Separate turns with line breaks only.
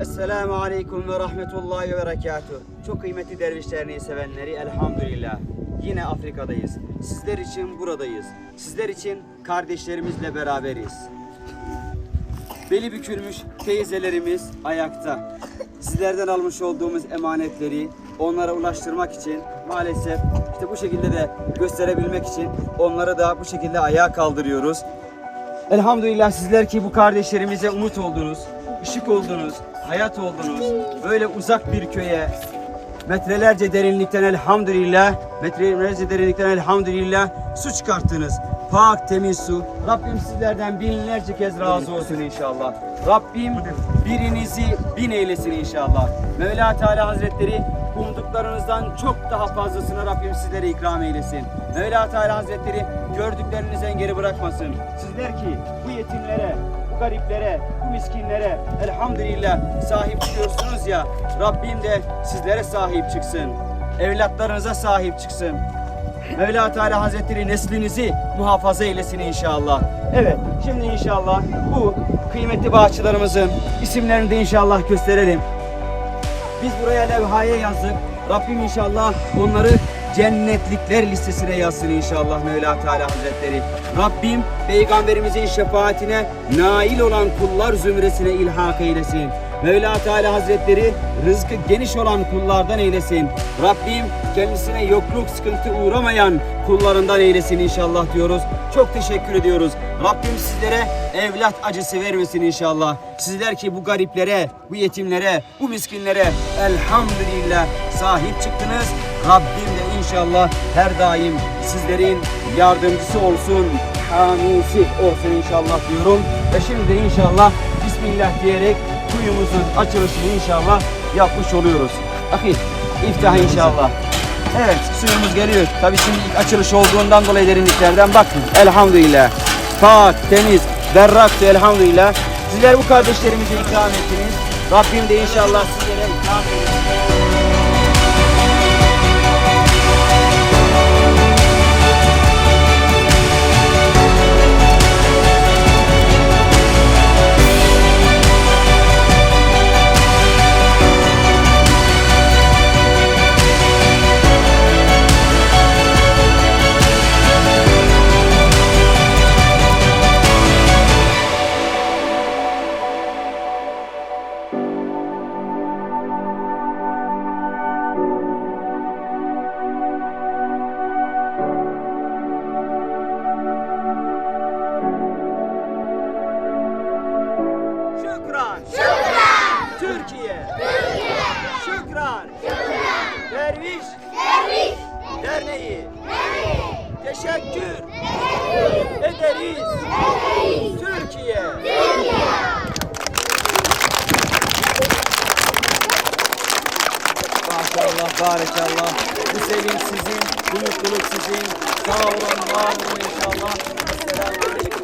Esselamu Aleyküm ve Rahmetullahi ve Berekatuhu. Çok kıymetli derviş derneği sevenleri elhamdülillah. Yine Afrika'dayız. Sizler için buradayız. Sizler için kardeşlerimizle beraberiz. Beli bükülmüş teyzelerimiz ayakta. Sizlerden almış olduğumuz emanetleri onlara ulaştırmak için maalesef işte bu şekilde de gösterebilmek için onları da bu şekilde ayağa kaldırıyoruz. Elhamdülillah sizler ki bu kardeşlerimize umut oldunuz, ışık oldunuz, hayat oldunuz. Böyle uzak bir köye metrelerce derinlikten elhamdülillah, metrelerce derinlikten elhamdülillah su çıkarttınız. Pak temiz su. Rabbim sizlerden binlerce kez razı olsun inşallah. Rabbim birinizi bin eylesin inşallah. Mevla Teala Hazretleri umduklarınızdan çok daha fazlasını Rabbim sizlere ikram eylesin. Mevla Teala Hazretleri gördüklerinizden geri bırakmasın. Sizler ki bu yetimlere, bu gariplere, bu miskinlere elhamdülillah sahip çıkıyorsunuz ya Rabbim de sizlere sahip çıksın. Evlatlarınıza sahip çıksın. Mevla Teala Hazretleri neslinizi muhafaza eylesin inşallah. Evet, şimdi inşallah bu kıymetli bağışçılarımızın isimlerini de inşallah gösterelim. Biz buraya levhaya yazdık. Rabbim inşallah onları cennetlikler listesine yazsın inşallah Mevla Teala Hazretleri. Rabbim peygamberimizin şefaatine nail olan kullar zümresine ilhak eylesin. Mevla Teala Hazretleri rızkı geniş olan kullardan eylesin. Rabbim kendisine yokluk sıkıntı uğramayan kullarından eylesin inşallah diyoruz. Çok teşekkür ediyoruz. Rabbim sizlere evlat acısı vermesin inşallah. Sizler ki bu gariplere, bu yetimlere, bu miskinlere elhamdülillah sahip çıktınız. Rabbim de inşallah her daim sizlerin yardımcısı olsun, hamisi olsun inşallah diyorum. Ve şimdi inşallah Bismillah diyerek kuyumuzun açılışını inşallah yapmış oluyoruz. Akil, iftah inşallah. Evet, suyumuz geliyor. Tabii şimdi ilk açılış olduğundan dolayı derinliklerden bakın. Elhamdülillah. Pak, temiz, berraktı elhamdülillah. Sizler bu kardeşlerimize ikram ettiniz. Rabbim de inşallah sizlere ikram eylesin. Şükran. Şükran. Türkiye. Türkiye. Şükran. Şükran. Derviş. Derviş. Derneği. Derneği. Teşekkür. Ederiz. Ederiz. Türkiye. Türkiye. Maşallah, barakallah. Bu sevinç sizin, bu mutluluk sizin. Sağ olun, var olun inşallah. Esselamu